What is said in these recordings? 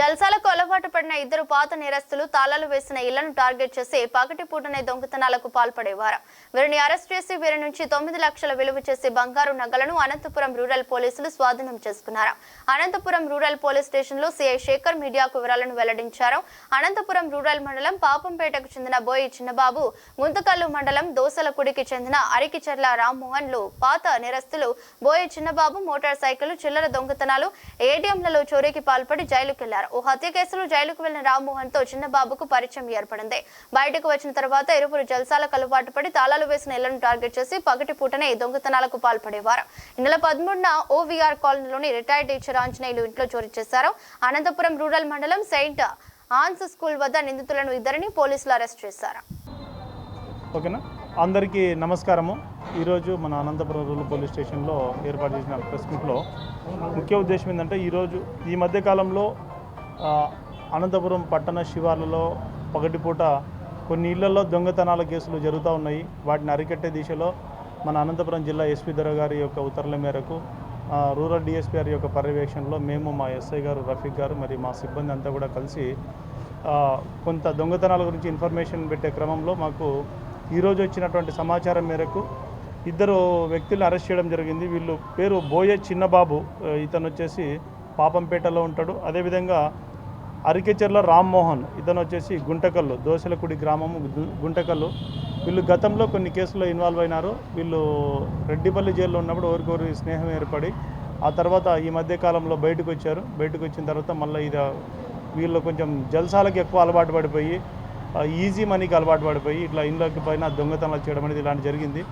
జల్సాలకు అలవాటు పడిన ఇద్దరు పాత నేరస్తులు తాళాలు వేసిన ఇళ్ళను టార్గెట్ చేసి పగటిపూటనే దొంగతనాలకు పాల్పడేవారు. వీరిని అరెస్ట్ చేసి వీరి నుంచి తొమ్మిది లక్షల విలువ చేసే బంగారు నగలను అనంతపురం రూరల్ పోలీసులు స్వాధీనం చేసుకున్నారు. అనంతపురం రూరల్ పోలీస్ స్టేషన్లో సిఐ శేఖర్ మీడియాకు వివరాలను వెల్లడించారు. అనంతపురం రూరల్ మండలం పాపంపేటకు చెందిన బోయి చిన్నబాబు గుంతకల్లు మండలం దోసలకుడికి చెందిన అరికిచెర్ల రామ్మోహన్లు పాత నేరస్తులు బోయి చిన్నబాబు మోటార్ సైకిల్ చిల్లర దొంగతనాలు ఏటీఎంలలో చోరీకి పాల్పడి జైలుకెళ్ళారు. ఓ హత్య కేసులో జైలుకు వెళ్ళిన రామ్మోహన్తో చిన్నబాబుకు పరిచయం ఏర్పడింది. బయటకు వచ్చిన తర్వాత ఇరువురు జల్సాలకు అలవాటు పడి తాళాలు వేసిన ఇళ్ళను టార్గెట్ చేసి పగటి పూటనే దొంగతనాలకు పాల్పడేవారు. ఈ నెల పదమూడున ఓవీఆర్ కాలనీలోని రిటైర్డ్ టీచర్ ఆంజనేయులు ఇంట్లో చోరీ చేశారు. అనంతపురం రూరల్ మండలం సెయింట్ ఆన్స్ స్కూల్ వద్ద నిందితులను ఇద్దరిని పోలీసులు అరెస్ట్ చేశారు. ఓకేనా? అందరికీ నమస్కారము. ఈరోజు మన అనంతపురం రూరల్ పోలీస్ స్టేషన్లో ఏర్పాటు చేసిన ప్రెస్ మీట్లో ముఖ్య ఉద్దేశం ఏంటంటే ఈరోజు ఈ మధ్యకాలంలో అనంతపురం పట్టణ శివార్లలో పగటిపూట కొన్ని ఇళ్ళలో దొంగతనాల కేసులు జరుగుతూ ఉన్నాయి. వాటిని అరికట్టే దిశలో మన అనంతపురం జిల్లా ఎస్పీ ధర గారి యొక్క ఉత్తర్వుల మేరకు రూరల్ డిఎస్పీ గారి యొక్క పర్యవేక్షణలో మేము మా ఎస్ఐ గారు రఫీక్ గారు మరి మా సిబ్బంది అంతా కూడా కలిసి కొంత దొంగతనాల గురించి ఇన్ఫర్మేషన్ పెట్టే క్రమంలో మాకు ఈరోజు వచ్చినటువంటి సమాచారం మేరకు ఇద్దరు వ్యక్తులను అరెస్ట్ చేయడం జరిగింది. వీళ్ళు పేరు బోయే చిన్నబాబు ఇతను వచ్చేసి పాపంపేటలో ఉంటాడు. అదేవిధంగా అరికెచెర్ల రామ్మోహన్ ఇతను వచ్చేసి గుంటకల్లు దోశలకుడి గ్రామము గు- గుంటకల్లు. వీళ్ళు గతంలో కొన్ని కేసుల్లో ఇన్వాల్వ్ అయినారు. వీళ్ళు రెడ్డిపల్లి జైల్లో ఉన్నప్పుడు ఒకరికొకరి స్నేహం ఏర్పడి ఆ తర్వాత ఈ మధ్య కాలంలో బయటకు వచ్చారు. బయటకు వచ్చిన తర్వాత మళ్ళీ ఇది వీళ్ళు కొంచెం జల్సాలకు ఎక్కువ అలవాటు పడిపోయి ఈజీ మనీకి అలవాటు పడిపోయి ఇట్లా ఇంట్లోకి పైన దొంగతనాలు చేయడం అనేది ఇలాంటి జరిగింది.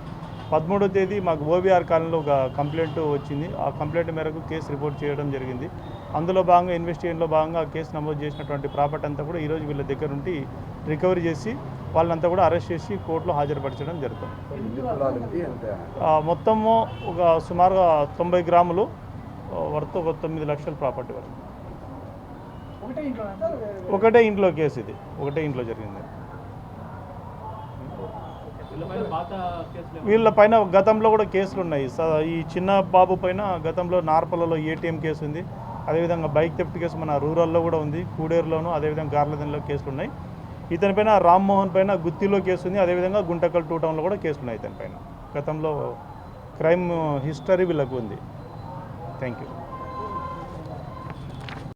పదమూడో తేదీ మాకు ఓబీఆర్ కాలనీలో ఒక కంప్లైంట్ వచ్చింది. ఆ కంప్లైంట్ మేరకు కేసు రిపోర్ట్ చేయడం జరిగింది. అందులో భాగంగా ఇన్వెస్టిగేషన్లో భాగంగా ఆ కేసు నమోదు చేసినటువంటి ప్రాపర్టీ అంతా కూడా ఈరోజు వీళ్ళ దగ్గర నుండి రికవరీ చేసి వాళ్ళంతా కూడా అరెస్ట్ చేసి కోర్టులో హాజరుపరచడం జరుగుతుంది. మొత్తము ఒక సుమారుగా తొంభై గ్రాములు వర్త్ ఒక తొమ్మిది లక్షల ప్రాపర్టీ వరకు. ఒకటే ఇంట్లో కేసు ఇది. ఒకటే ఇంట్లో జరిగింది. వీళ్ళ పైన గతంలో కూడా కేసులు ఉన్నాయి. స- ఈ చిన్న బాబు పైన గతంలో నార్పలలో ఏటీఎం కేసు ఉంది. అదేవిధంగా బైక్ థెఫ్ట్ కేసు మన రూరల్లో కూడా ఉంది. కూడేరులోను అదేవిధంగా గార్లదన్లో కేసులు ఉన్నాయి. ఇతని పైన రామ్మోహన్ పైన గుత్తిలో కేసు ఉంది. అదేవిధంగా గుంటకల్ టూ టౌన్లో కూడా కేసులు ఉన్నాయి ఇతని పైన. గతంలో క్రైమ్ హిస్టరీ వీళ్ళకు ఉంది. Thank you.